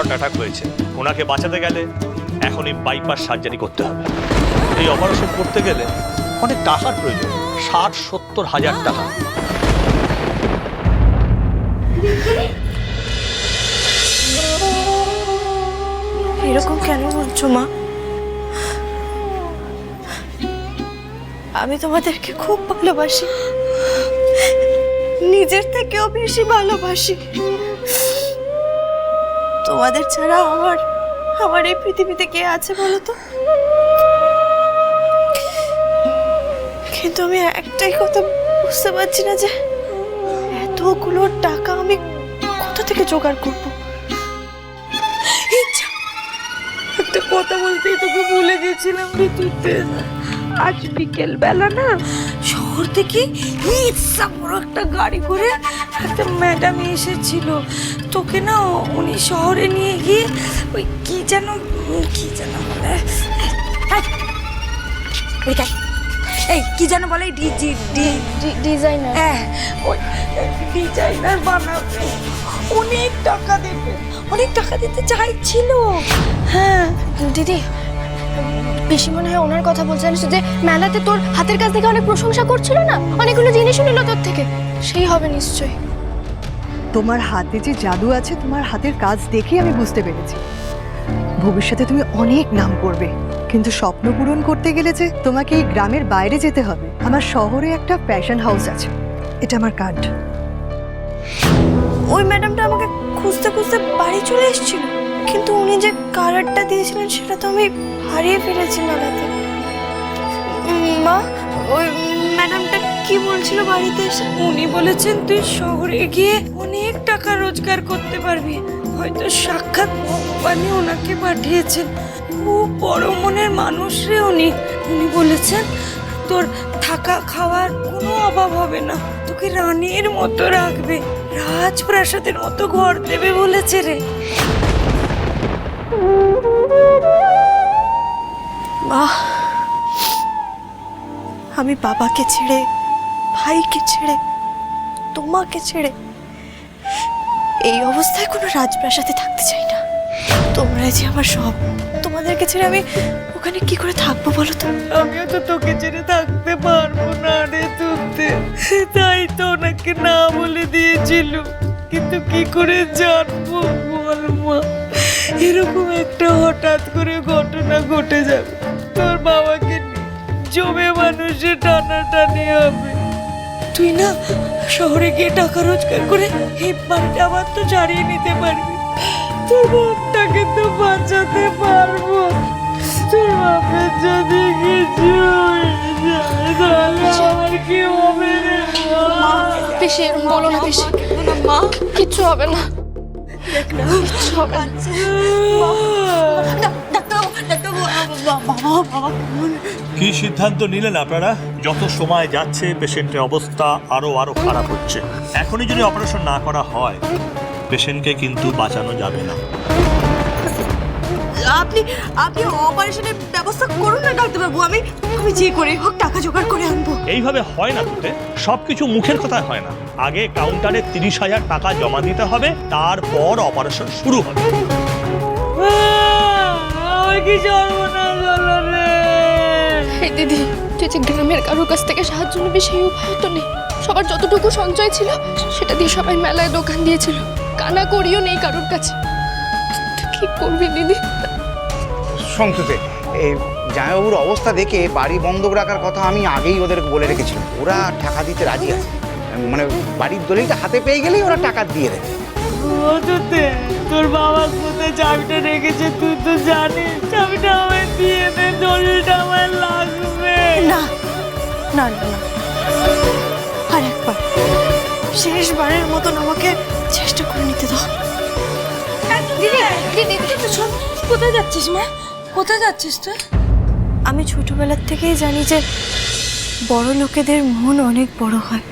Heart attack হয়েছে। ওনাকে বাঁচাতে গেলে এখনই বাইপাস সার্জারি করতে হবে। এই অপারেশন করতে গেলে অনেক টাকার প্রয়োজন, ষাট, সত্তর হাজার টাকা। এরকম কেন বলছো মা? আমি তোমাদেরকে খুব ভালোবাসি। নিজের থেকেও বেশি ভালোবাসি। তোমাদের ছাড়া আমার আমার এই পৃথিবীতে কে আছে বলো তো? কিন্তু আমি একটাই কথা বুঝতে পারছি না যে এতগুলো টাকা আমি কোথা থেকে জোগাড় করব? একটা কথা বলতেই তোকে ভুলে গেছিলাম ঋতুতে। আজ বিকেল বেলা না শহর থেকে ইচ্ছা বড় একটা গাড়ি করে একটা ম্যাডাম এসেছিল। তোকে না উনি শহরে নিয়ে গিয়ে ওই কি যেন উম, কি যেন বলে? এই, কি যেন বলে ডিজি ডিজাইনার। হ্যাঁ ওই ডিজাইনার বানাবে। অনেক টাকা দেবে অনেক টাকা দিতে চাইছিল। হ্যাঁ দিদি বেশি মনে হয় ওনার কথা বলছে। জানিস যে মেলাতে তোর হাতের কাছ থেকে অনেক প্রশংসা করছিল না? অনেকগুলো জিনিস নিল তোর থেকে। সেই হবে নিশ্চয়ই। তোমার হাতে যে জাদু আছে, তোমার হাতের কাজ দেখেই আমি বুঝতে পেরেছি। ভবিষ্যতে তুমি অনেক নাম করবে, কিন্তু স্বপ্ন পূরণ করতে গেলে যে তোমাকে এই গ্রামের বাইরে যেতে হবে। আমার শহরে একটা ফ্যাশন হাউস আছে। এটা আমার কার্ড। ওই ম্যাডামটা আমাকে খুঁজতে খুঁজতে বাড়ি চলে এসেছিল, কিন্তু উনি যে কার্ডটা দিয়েছিলেন সেটা তো আমি হারিয়ে ফেলেছি মেলাতে মা, ওই ম্যাডামটা কি বলছিল বাড়িতে এসে? উনি বলেছেন, তুই শহরে গিয়ে অনেক টাকা রোজগার করতে পারবি। হয়তো সাক্ষাৎ ভগবানই ওনাকে পাঠিয়েছেন। খুব বড় মনের মানুষ রে উনি। উনি বলেছেন, তোর থাকা খাওয়ার কোনো অভাব হবে না। তোকে রানীর মতো রাখবে। রাজপ্রাসাদের মতো ঘর দেবে বলেছে রে। মা আমি বাবাকে ছেড়ে, ভাইকে ছেড়ে, তোমাকে ছেড়ে এই অবস্থায় কোনো রাজপ্রাসাদে থাকতে চাই না। তোমরা যে আমার সব, তোমাদেরকে ছেড়ে আমি ওখানে কি করে থাকব বলো তো? আমিও তো তোকে ছেড়ে থাকতে পারব না রে তুলতে। তাই তো ওনাকে না বলে দিয়েছিল কিন্তু কি করে জানব বল মা? এরকম একটা হঠাৎ করে ঘটনা ঘটে যাবে। তোর বাবাকে জমে মানুষের টানাটানি হবে। তুই না শহরে গিয়ে টাকা রোজগার করে এই বাড়িটা আবার তো ছাড়িয়ে নিতে পারবি। তোর বোনটাকে তো বাঁচাতে পারব। তোর বাপের যদি কিছু আমার কি হবে? পিসি বলো না পিসি। মা কিচ্ছু হবে না। কিচ্ছু হবে না কি সিদ্ধান্ত নিলেন আপনারা? যত সময় যাচ্ছে পেশেন্টের অবস্থা আরও আরও খারাপ হচ্ছে। এখনই যদি অপারেশন না করা হয় পেশেন্টকে কিন্তু বাঁচানো যাবে না। আপনি আপনি অপারেশনের ব্যবস্থা করুন না ডাক্তারবাবু আমি আমি যে করে হোক টাকা জোগাড় করে আনব। এইভাবে হয় না তুতে সবকিছু মুখের কথায় হয় না। আগে কাউন্টারে তিরিশ হাজার টাকা জমা দিতে হবে তারপর অপারেশন শুরু হবে। আমার কি সর্বনাশ হলো রে। এই দিদি তুই যে গ্রামের কারোর কাছ থেকে সাহায্য নিবি সেই উপায় তো নেই। সবার যতটুকু সঞ্চয় ছিল সেটা দিয়ে সবাই মেলায় দোকান দিয়েছিল। কানা করিও নেই কারোর কাছে। কি করবি দিদি? সংসদে এই জামাইবাবুর অবস্থা দেখে বাড়ি বন্ধক রাখার কথা আমি আগেই ওদেরকে বলে রেখেছিলাম। ওরা টাকা দিতে রাজি আছে। মানে বাড়ির দলিলটা হাতে পেয়ে গেলেই ওরা টাকা দিয়ে দেবে। তোর বাবা কোথায়? চাবিটা রেখেছে তুই তো জানিস। চাবিটা আমায় দিয়ে দে দড়িটা আমার লাগবে। না না না না আর একবার শেষবারের মতন আমাকে চেষ্টা করে নিতে দাও। দিদি দিদি শোন। কোথায় যাচ্ছিস মা? কোথায় যাচ্ছিস তুই? আমি ছোটবেলার থেকেই জানি যে বড় লোকেদের মন অনেক বড় হয়।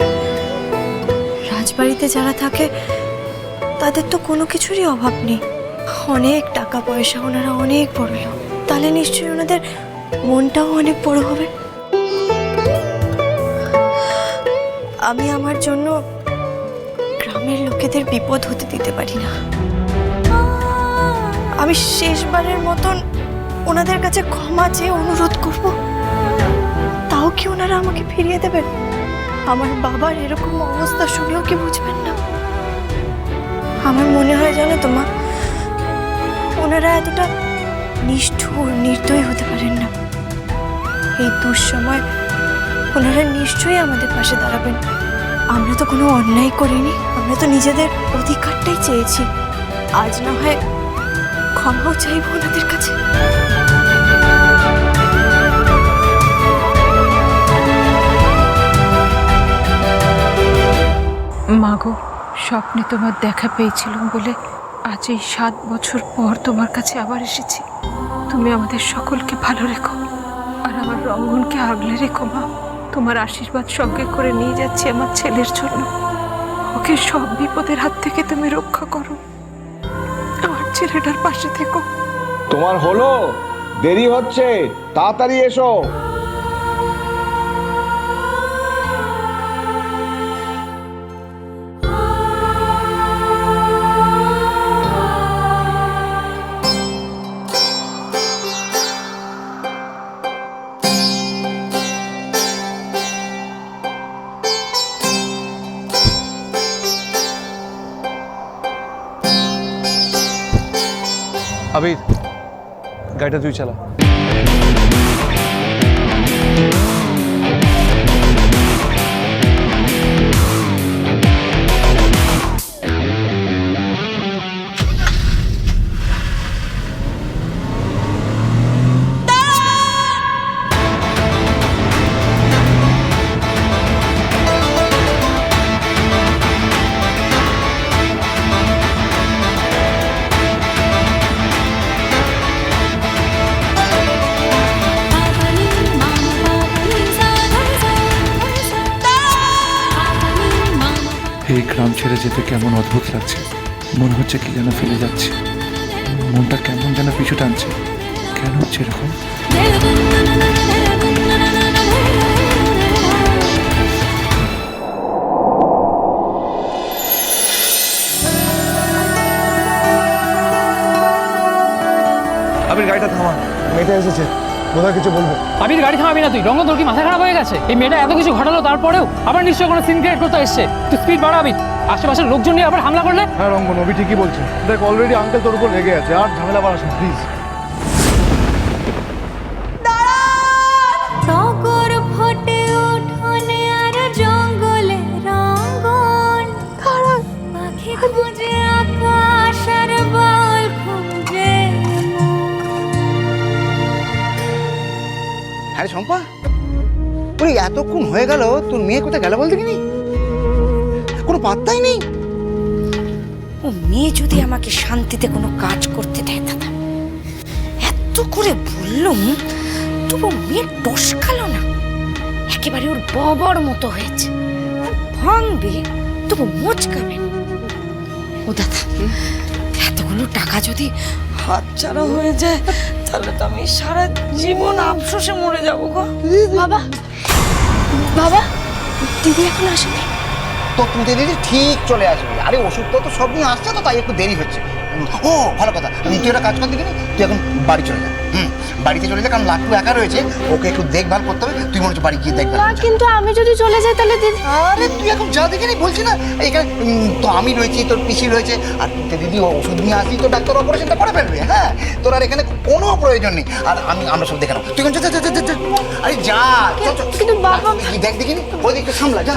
রাজবাড়িতে যারা থাকে তাদের তো কোনো কিছুরই অভাব নেই। অনেক টাকা পয়সা ওনারা অনেক বড় লোক। তাহলে নিশ্চয়ই ওনাদের মনটাও অনেক বড় হবে। আমি আমার জন্য গ্রামের লোকেদের বিপদ হতে দিতে পারি না। আমি শেষবারের মতন ওনাদের কাছে ক্ষমা চেয়ে অনুরোধ করব। তাও কি ওনারা আমাকে ফিরিয়ে দেবেন? আমার বাবার এরকম অবস্থা শুনেও কি বুঝবেন না? আমার মনে হয় জানো তো মা, ওনারা এতটা নিষ্ঠুর, নির্দয় হতে পারেন না। এই দুঃসময় ওনারা নিশ্চয়ই আমাদের পাশে দাঁড়াবেন। আমরা তো কোনো অন্যায় করিনি, আমরা তো নিজেদের অধিকারটাই চেয়েছি। আজ না হয় ক্ষমাও চাইব ওনাদের কাছে। মাগো স্বপ্নে তোমার দেখা পেয়েছিলাম বলে আজ এই সাত বছর পর তোমার কাছে আবার এসেছি। তুমি আমাদের সকলকে ভালো রেখো, আর আমার রঙ্গনকে আগলে রেখো, মা। তোমার আশীর্বাদ সঙ্গে করে নিয়ে যাচ্ছি আমার ছেলের জন্য। ওকে সব বিপদের হাত থেকে তুমি রক্ষা করো। আমার ছেলেটার পাশে থেকো। তোমার হলো? দেরি হচ্ছে। তাড়াতাড়ি এসো। আবির গাড়িটা তুই চালা এই গ্রাম ছেড়ে যেতে কেমন অদ্ভুত লাগছে। মনে হচ্ছে কি যেন ফেলে যাচ্ছে। মনটা কেমন যেন পিছু টানছে। কেন হচ্ছে এরকম? আবির, গাড়িটা থামা। মেয়েটা এসেছে। বোধহয় কিছু বলবে। আবির গাড়ি থামাবি না তুই। রঙ্গ তোর কি মাথা খারাপ হয়ে গেছে? এই মেয়েটা এত কিছু ঘটালো তারপরেও আবার নিশ্চয়ই কোনো সিন ক্রিয়েট করতে এসছে। তুই স্পিড বাড়াবি। আশেপাশের লোকজন নিয়ে আবার হামলা করলে? হ্যাঁ রঙ্গন অভি ঠিকই বলছে। দেখ অলরেডি আঙ্কেল তোর উপর রেগে আছে। আর ঝামেলা বাড়াস প্লিজ শম্পা? ওই এতক্ষণ হয়ে গেল তোর মেয়ে কোথায় গেল বলতে কিনি কোনো পাত্তাই নেই। ও মেয়ে যদি আমাকে শান্তিতে কোনো কাজ করতে দেয় দাদা এত করে বললুম তবু মেয়ে টসকালো না। একেবারে ওর ববর মতো হয়েছে। ভাঙবে তবু মোচকাবে। ও দাদা এতগুলো টাকা যদি হাতছাড়া হয়ে যায় তাহলে তো আমি সারা জীবন আফসোসে মরে যাব গো। বাবা বাবা দিদি এখন আসেনি। তো তুমি দিদি ঠিক চলে আসবে। আরে ওষুধ তো সব নিয়ে আসছে তো তাই একটু দেরি হচ্ছে। ও ভালো কথা। তুই একটা কাজ করতে গেলি তুই এখন বাড়ি চলে যা। হুম বাড়িতে চলে যা কারণ লাট্টু একা রয়েছে ওকে একটু দেখভাল করতে হবে তুই মনে হচ্ছে বাড়ি গিয়ে দেখভাল করছিস। কিন্তু আমি যদি চলে যাই তাহলে দিদি আরে তুই এখন যা দেখিনি বলছি না। এখানে তো আমি রয়েছি তোর পিসি রয়েছে আর দিদি ওষুধ নিয়ে আসি তো ডাক্তার অপারেশনটা করে ফেলবে হ্যাঁ? তোর আর এখানে কোনো প্রয়োজন নেই। আর আমি আমরা সব দেখে নেব। তুই যা, যা, যা। আরে যা। কিন্তু বাবা- দেখ দেখিনি? ওদিকটা সামলা যা।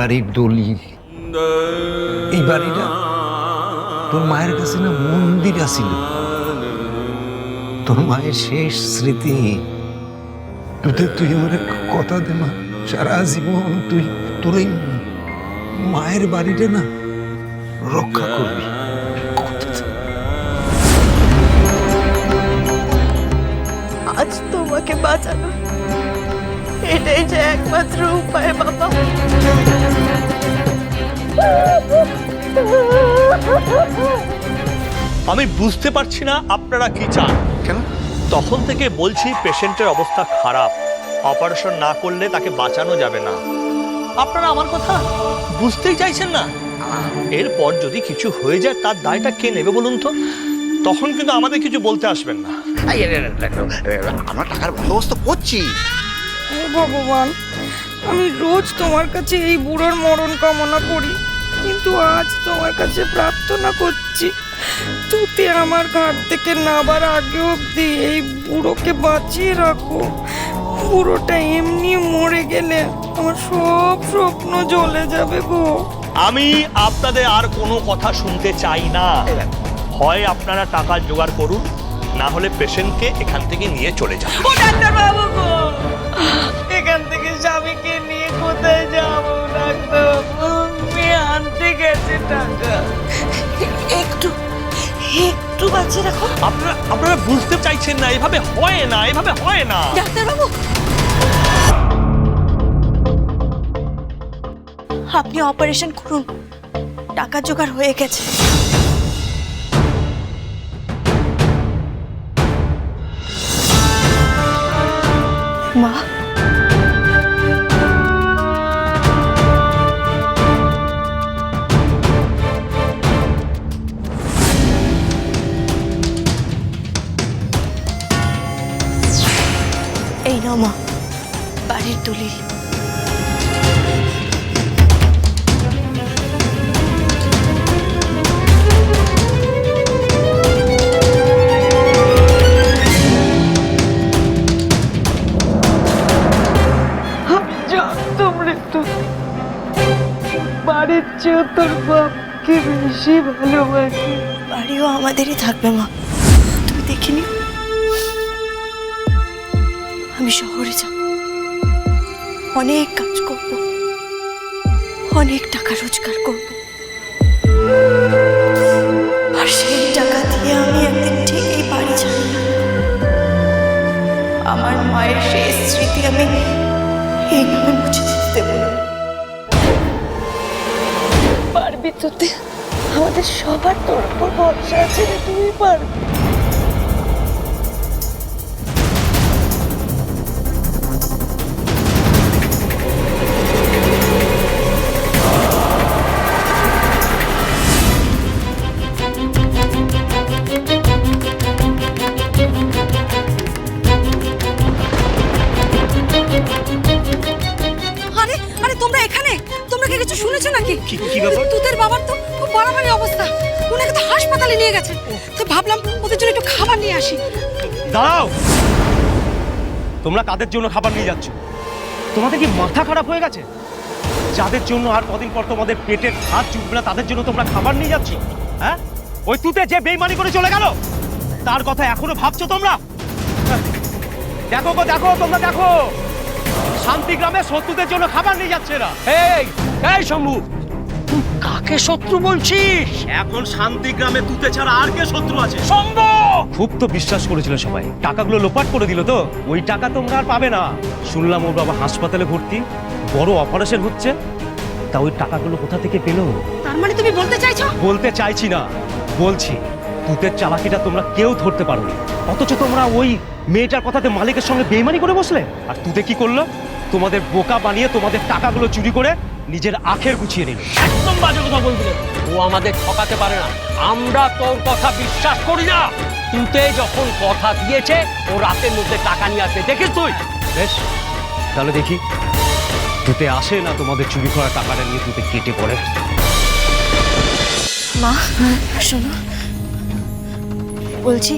বাড়ির দলিল। এই বাড়িটা তোর মায়ের কাছে না মন্দির আসিল তোর মায়ের শেষ স্মৃতি। তুই তুই আমার কথা দে মা, সারা জীবন তুই তোর এই মায়ের বাড়িটা না রক্ষা করবি। কথা দে। বাঁচানো এটাই যে একমাত্র উপায় বাবা। আমি বুঝতে পারছি না আপনারা কি চান। কেন? তখন থেকে বলছি পেশেন্টের অবস্থা খারাপ। অপারেশন না করলে তাকে বাঁচানো যাবে না। আপনারা আমার কথা বুঝতেই চাইছেন না? এরপর যদি কিছু হয়ে যায় তার দায়টা কে নেবে বলুন তো? তখন কিন্তু আমাদের কিছু বলতে আসবেন না। আমরা টাকার বন্দোবস্ত করছি। ভগবান। আমি রোজ তোমার কাছে এই বুড়োর মরণ কামনা করি কিন্তু আজ তোমার কাছে প্রার্থনা করছি তুতে আমার ঘাট থেকে নাবার আগে অবধি এই বুড়োকে বাঁচিয়ে রাখো। বুড়োটা এমনি মরে গেলে আমার সব স্বপ্ন জ্বলে যাবে গো। আমি আপনাদের আর কোনো কথা শুনতে চাই না। হয় আপনারা টাকা জোগাড় করুন না হলে পেশেন্টকে এখান থেকে নিয়ে চলে যান। ও ডাক্তার বাবু কোথায় যাব ডাক্তার। আনতে গেছে টাকা। একটু একটু বাঁচিয়ে রাখো। আপনারা আপনারা বুঝতে চাইছেন না এভাবে হয় না এভাবে হয় না। ডাক্তারবাবু। আপনি অপারেশন করুন। টাকা জোগাড় হয়ে গেছে। চেয়েও তোর বাপকে বেশি ভালোবাসি। বাড়িও আমাদেরই থাকবে, মা। তুমি দেখিনি আমি শহরে যাব। অনেক কাজ করব। অনেক টাকা রোজগার করব। আর সেই টাকা দিয়ে আমি একদিন ঠিক এই বাড়ি ছাড়ব আমার মায়ের শেষ স্মৃতি আমি এইভাবে মুছে দিতে দেবো তোতে আমাদের সবার তোর উপর ভরসা আছে তুমি পারবি। তোমরা কাদের জন্য খাবার নিয়ে যাচ্ছ? তোমাদের কি মাথা খারাপ হয়ে গেছে? যাদের জন্য আর কদিন পর তোমাদের পেটের হাত চুকবে না তাদের জন্য তোমরা খাবার নিয়ে যাচ্ছ? হ্যাঁ? ওই তুতে যে বেইমানি করে চলে গেল? তার কথা এখনও ভাবছ তোমরা। দেখো গো দেখো তোমরা দেখো। শান্তিগ্রামে শত্রুদের জন্য খাবার নিয়ে যাচ্ছে না এই এই শম্ভু। তুই কাকে শত্রু বলছিস? এখন শান্তিগ্রামে তুতে ছাড়া আর কে শত্রু আছে? শম্ভু! খুব তো বিশ্বাস করেছিল সবাই। টাকাগুলো লোপাট করে দিল তো। ওই টাকা তোমরা আর পাবে না। শুনলাম ওর বাবা হাসপাতালে ভর্তি। বড় অপারেশন হচ্ছে। তা ওই টাকাগুলো কোথা থেকে পেল? তার মানে তুমি বলতে চাইছো? বলতে চাইছি না। বলছি তুতের চালাকিটা তোমরা কেউ ধরতে পারোনি অথচ তোমরা ওই মেয়েটার কথাতে মালিকের সঙ্গে বেইমানি করে বসলে? আর তুতে কি করল? তোমাদের বোকা বানিয়ে তোমাদের টাকাগুলো চুরি করে নিজের আখের গুছিয়ে নিল। একদম বাজে কথা বলবি না। ও আমাদের ঠকাতে পারে না। আমরা তোর কথা বিশ্বাস করি না। তুতে যখন কথা দিয়েছে ও রাতের মধ্যে টাকা নিয়ে আসবে। দেখিস তুই? বেশ তাহলে দেখি। তুতে আসে না তোমাদের চুরি করা টাকাটা নিয়ে তুতে কেটে পড়ে? মা শোনো। বলছি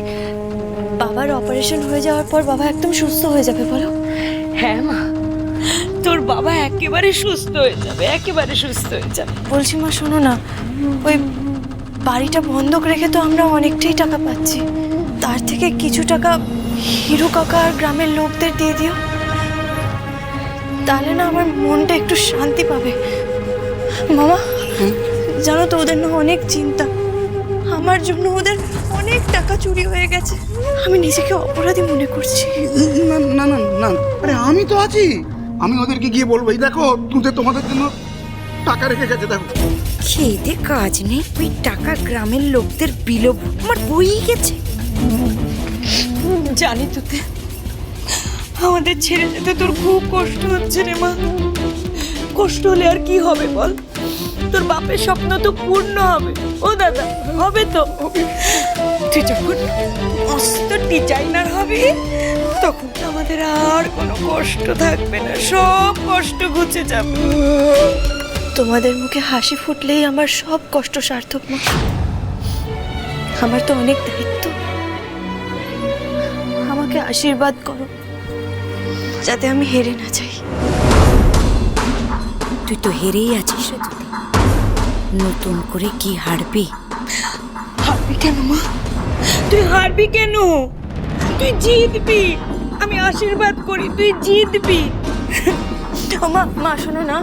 বাবার অপারেশন হয়ে যাওয়ার পর বাবা একদম সুস্থ হয়ে যাবে বলো। হ্যাঁ মা। তোর বাবা একেবারে সুস্থ হয়ে যাবে একেবারে সুস্থ হয়ে যাবে। বলছি মা শোনো না ওই বাড়িটা বন্ধক রেখে তো আমরা অনেকটাই টাকা পাচ্ছি। তার থেকে কিছু টাকা হিরু কাকা আর গ্রামের লোকদের দিয়ে দিও। তাহলে না আমার মনটা একটু শান্তি পাবে। মামা জানো তো ওদের না অনেক চিন্তা। আমার জন্য ওদের অনেক টাকা চুরি হয়ে গেছে। আমি নিজেকে অপরাধী মনে করছি। না না না না আরে আমি তো আছি। আমি ওদেরকে গিয়ে বলব এই দেখো তুতে তোমাদের জন্য টাকা রেখে গেছে দেখো। খেতে কাজ নেই ওই টাকা গ্রামের লোকদের বিলোপ আমার বই গেছে। জানি তোতে আমাদের ছেড়ে যেতে তোর খুব কষ্ট হচ্ছে রে মা। কষ্ট হলে আর কি হবে বল? তোর বাপের স্বপ্ন তো পূর্ণ হবে। ও দাদা হবে তো। তুই যখন মস্ত ডিজাইনার হবি তখন তো আমাদের আর কোনো কষ্ট থাকবে না সব কষ্ট ঘুচে যাবে। তোমাদের মুখে হাসি ফুটলেই আমার সব কষ্ট সার্থক মা। আমার তো অনেক দায়িত্ব। আমাকে আশীর্বাদ করো যাতে আমি হেরে না যাই। তুই তো হেরেই আছিস নতুন করে কি হারবি? হারবি কেন মা? তুই হারবি কেন? তুই জিতবি। আমি আশীর্বাদ করি তুই জিতবি। মা মা শোনো না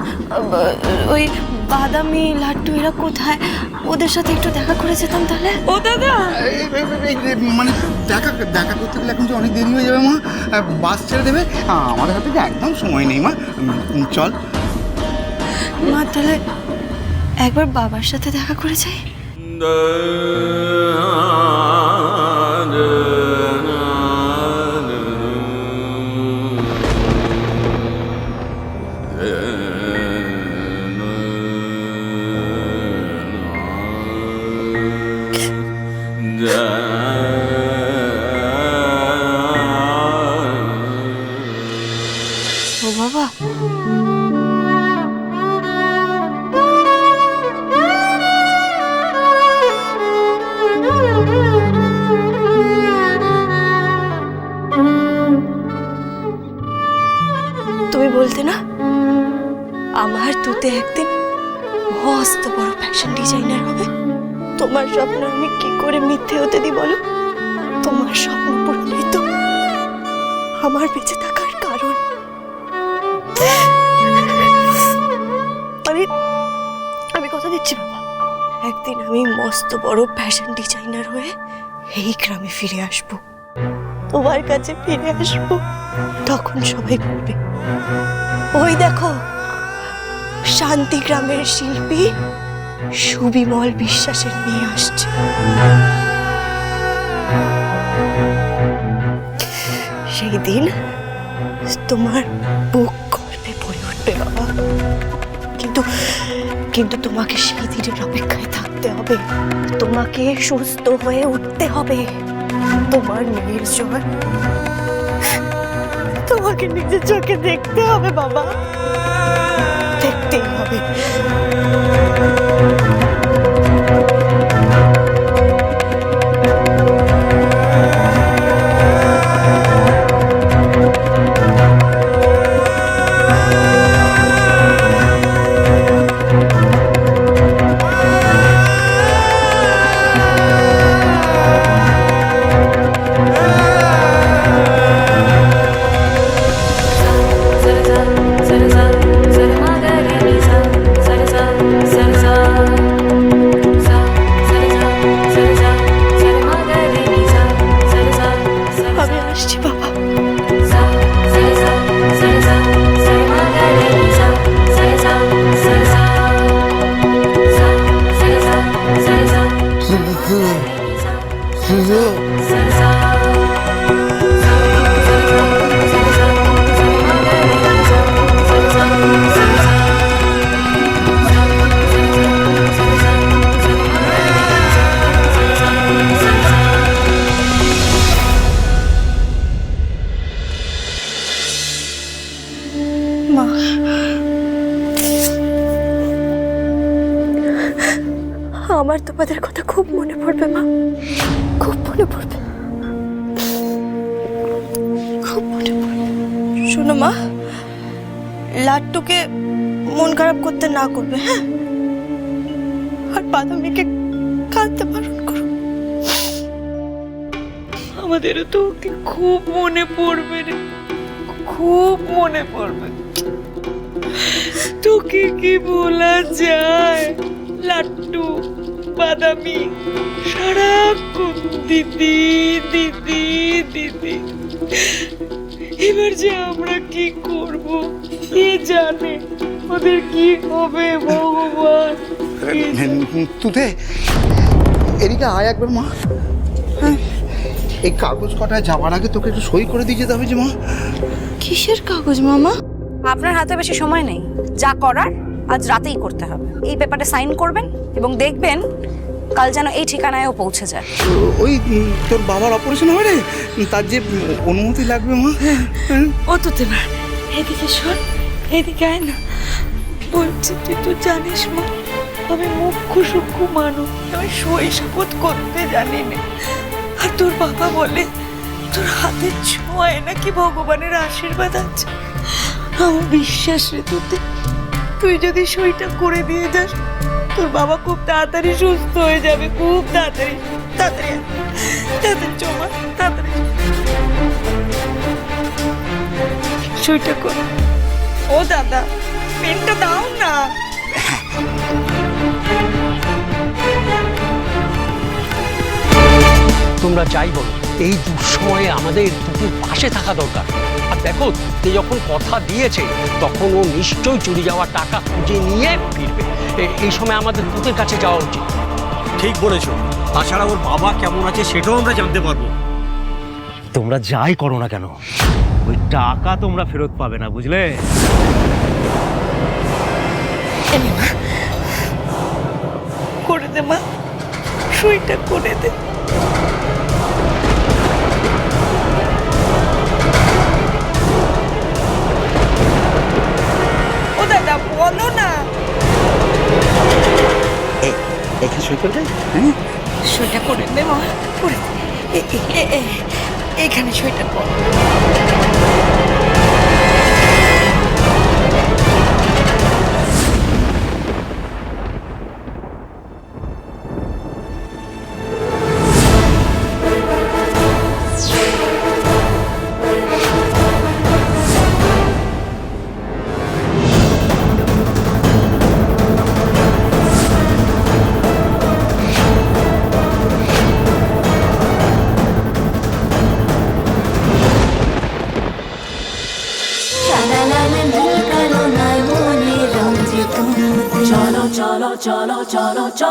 ওই বাদামি লাড্ডু এরা কোথায়? ওদের সাথে একটু দেখা করে যেতাম তাহলে? ও দাদা! মানে দেখা দেখা করতে গেলে এখন যে অনেক দেরি হয়ে যাবে মা বাস ছেড়ে দেবে? আমাদের হাতে যে একদম সময় নেই মা চল। মা তাহলে একবার বাবার সাথে দেখা করে যাই? বলতে না, আমার তুতে একদিন মস্ত বড় ফ্যাশন ডিজাইনার হবে। তোমার স্বপ্ন আমি কি করে মিথ্যে হতে দিই বলো? তোমার স্বপ্ন পূরণই তো আমার বেঁচে থাকার কারণ। আমি আমি কথা দিচ্ছি বাবা। একদিন আমি মস্ত বড় ফ্যাশন ডিজাইনার হয়ে এই গ্রামে ফিরে আসব। তোমার কাছে ফিরে আসব। তখন সবাই বলবে ওই দেখো শান্তি গ্রামের শিল্পী সুবিমল বিশ্বাসের মেয়ে আসছে। সেই দিন তোমার বুক গর্বে পড়ে উঠবে বাবা। কিন্তু কিন্তু তোমাকে সেই দিনের অপেক্ষায় থাকতে হবে। তোমাকে সুস্থ হয়ে উঠতে হবে। তোমার জয় তোমাকে নিজের চোখে দেখতে হবে বাবা। দেখতেই হবে। করতে না করবে হ্যাঁ? আর বাদামিকে কাঁদতে আমাদেরও তো ওকে খুব মনে পড়বে রে। খুব মনে পড়বে। তোকে কি বলা যায়? লাট্টু বাদামি, সারাক্ষণ দিদি দিদি দিদি। এবার যে আমরা কি করব? কে জানে ওদের কি হবে ভগবান? তুতে এদিকে আয় একবার মা। হ্যাঁ এই কাগজ কটায় যাওয়ার আগে তোকে একটু সই করে দিয়ে যেতে হবে যে মা। কিসের কাগজ মামা? আপনার হাতে বেশি সময় নেই। যা করার আজ রাতেই করতে হবে। এই পেপারে সাইন করবেন এবং দেখবেন কাল যেন এই ঠিকানায়ও পৌঁছে যায়। ওই তোর বাবার অপারেশন হবে রে? তার যে অনুমতি লাগবে মা? ও তো এদিকে শোন। এদিকে আয় না। বলছি তুই তো জানিস মা, আমি মুখ্য সূক্ষ্ম মানুষ, আমি সই শপথ করতে জানি না। আর তোর বাবা বলে, তোর হাতের ছোঁয়ায় নাকি ভগবানের আশীর্বাদ আছে। আমার বিশ্বাস রে তোতে, তুই যদি সইটা করে দিয়ে যাস, তোর বাবা খুব তাড়াতাড়ি সুস্থ হয়ে যাবে, খুব তাড়াতাড়ি তাড়াতাড়ি। তাড়াতাড়ি চমা তাড়াতাড়ি সইটা কর। ও দাদা পেনটা দাও না। তোমরা যাই বলো এই দুঃসময়ে আমাদের টুকুর পাশে থাকা দরকার। আর দেখো সে যখন কথা দিয়েছে তখন ও নিশ্চয়ই চুরি যাওয়া টাকা খুঁজে নিয়ে ফিরবে। এই সময় আমাদের টুকুর কাছে যাওয়া উচিত। ঠিক বলেছ। তাছাড়া ওর বাবা কেমন আছে সেটাও আমরা জানতে পারব। তোমরা যাই করো না কেন? টাকা তোমরা ফেরত পাবে না বুঝলে? করে দে মা। সইটা করে দে। ও দাদা বলো না। এখানে সই করে হ্যাঁ সইটা করে দে মা করে এখানে সইটা কর। চলো চলো চলো চলো চলো পাল্টাই